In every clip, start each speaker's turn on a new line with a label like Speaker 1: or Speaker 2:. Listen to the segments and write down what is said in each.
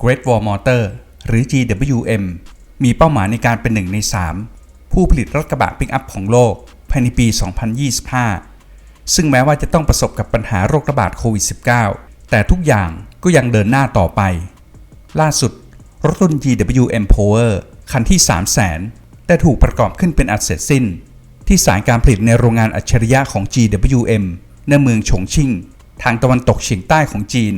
Speaker 1: Great Wall Motor หรือ GWM มีเป้าหมายในการเป็นหนึ่งใน 3 ผู้ผลิตรถกระบะปิกอัพของโลกภายในปี 2025 ซึ่งแม้ว่าจะต้องประสบกับปัญหาโรคระบาดโควิด -19 แต่ทุกอย่างก็ยังเดินหน้าต่อไป ล่าสุด รถรุ่น GWM Power คันที่ 300,000 ได้ถูกประกอบขึ้นเป็นอันเสร็จสิ้น ที่สายการผลิตในโรงงานอัจฉริยะของ GWM ในเมืองฉงชิ่ง ทางตะวันตกเฉียงใต้ของจีน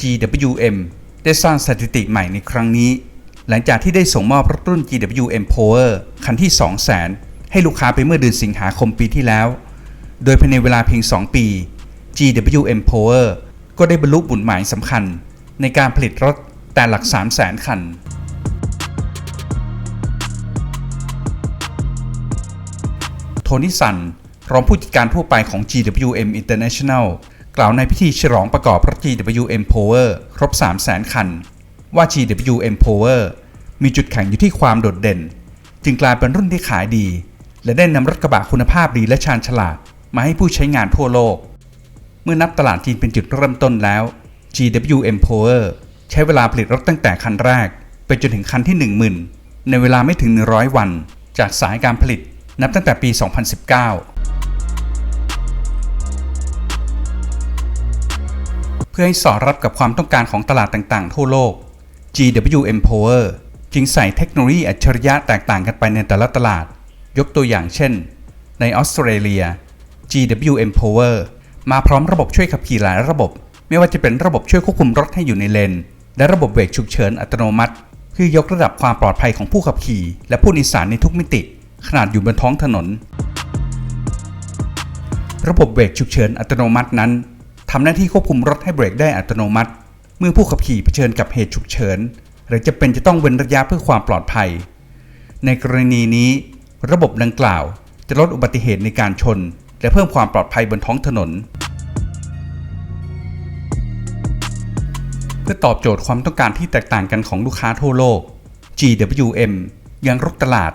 Speaker 1: GWM ได้สร้างสถิติใหม่ในครั้งนี้ หลังจากที่ได้ส่งมอบรถรุ่น GWM Power คันที่ 200,000 ให้ลูกค้าไปเมื่อเดือนสิงหาคมปีที่แล้ว โดยภายในเวลาเพียง 2 ปี GWM Power ก็ได้บรรลุบุญหมายสำคัญ ในการผลิตรถแต่หลัก 300,000 คันโทนี่สันรองผู้จัดการทั่วไปของ GWM International กล่าวในพิธีฉลองประกอบรถ GWM Power ครบ 300,000 คัน ว่า GWM Power มีจุดแข็งอยู่ที่ความโดดเด่น จึงกลายเป็นรุ่นที่ขายดี และได้นำรถกระบะคุณภาพดีและชาญฉลาด มาให้ผู้ใช้งานทั่วโลก เมื่อนับตลาดจีนเป็นจุดเริ่มต้นแล้ว GWM Power ใช้เวลาผลิตรถตั้งแต่คันแรก ไปจนถึงคันที่ 10,000 ในเวลาไม่ถึง 100 วัน จากสายการผลิตนับตั้งแต่ปี 2019 พื่อให้สอดรับกับความต้องการของตลาดต่างๆ ทั่วโลก GWM Power จึงใส่เทคโนโลยีอัจฉริยะแตกต่างกันไปในแต่ละตลาด ยกตัวอย่างเช่น ในออสเตรเลีย GWM Power มาพร้อมระบบช่วยขับขี่หลายระบบ ไม่ว่าจะเป็นระบบช่วยควบคุมรถให้อยู่ในเลน และระบบเบรกฉุกเฉินอัตโนมัติ เพื่อยกระดับความปลอดภัยของผู้ขับขี่ และผู้โดยสารในทุกมิติ ขนาดอยู่บนท้องถนน ระบบเบรกฉุกเฉินอัตโนมัตินั้น ทำหน้าที่ควบคุมรถให้เบรกได้อัตโนมัติ เมื่อผู้ขับขี่เผชิญกับเหตุฉุกเฉิน หรือจะเป็นจะต้องเว้นระยะเพื่อความปลอดภัย ในกรณีนี้ ระบบดังกล่าว จะลดอุบัติเหตุในการชน และเพิ่มความปลอดภัยบนท้องถนน เพื่อตอบโจทย์ความต้องการที่แตกต่างกันของลูกค้าทั่วโลก GWM ยังรุกตลาด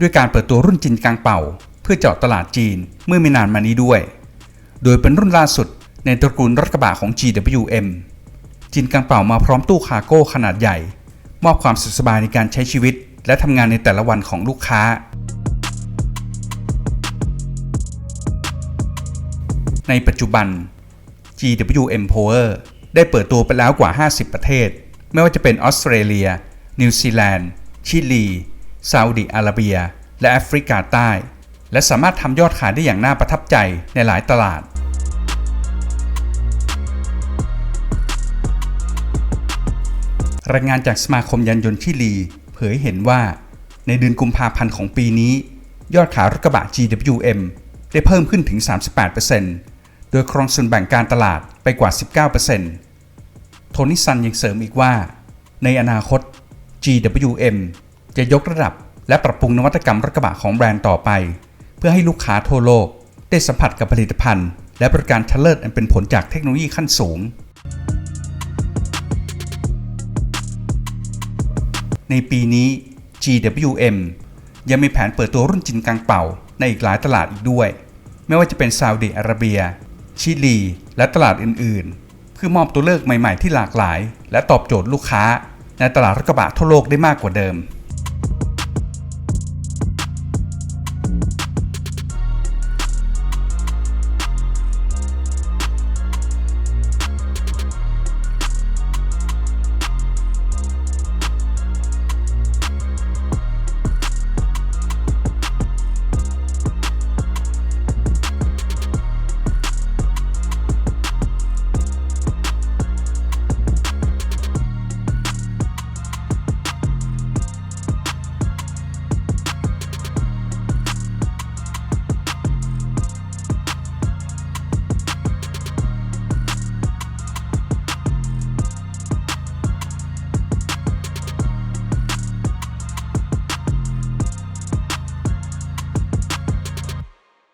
Speaker 1: ด้วยการเปิดตัวรุ่นจินกลางเป่า เพื่อเจาะตลาดจีนเมื่อไม่นานมานี้ด้วย โดยเป็นรุ่นล่าสุด ในตระกูลรถกระบะของ GWM จินกลางเป่ามาพร้อมตู้คาร์โก้ขนาดใหญ่ มอบความสุขสบายในการใช้ชีวิต และทำงานในแต่ละวันของลูกค้า ในปัจจุบัน GWM Power ได้เปิดตัวไปแล้วกว่า 50 ประเทศ ไม่ว่าจะเป็นออสเตรเลีย นิวซีแลนด์ ชิลี ซาอุดิอาระเบีย และแอฟริกาใต้ และสามารถทำยอดขายได้อย่างน่าประทับใจในหลายตลาด รายงานจากสมาคมยานยนต์ชิลี เผยเห็นว่า ในเดือนกุมภาพันธ์ของปีนี้ ยอดขายรถกระบะ GWM ได้เพิ่มขึ้นถึง 38%โดยครองส่วนแบ่งการตลาดไปกว่า 19%โทนี่ซันยังเสริมอีกว่า ในอนาคต GWM จะยกระดับและปรับปรุงนวัตกรรมรถกระบะของแบรนด์ต่อไป เพื่อให้ลูกค้าทั่วโลก ได้สัมผัสกับผลิตภัณฑ์ และบริการชั้นเลิศอันเป็นผลจากเทคโนโลยีขั้นสูง ในปีนี้ GWM ยังมีแผนเปิดตัวรุ่นจินกลางเป่าในอีกหลายตลาดอีกด้วย ไม่ว่าจะเป็นซาอุดิอาระเบีย ชิลี และตลาดอื่นๆ เพื่อมอบตัวเลือกใหม่ๆที่หลากหลาย และตอบโจทย์ลูกค้า ในตลาดรถกระบะทั่วโลกได้มากกว่าเดิม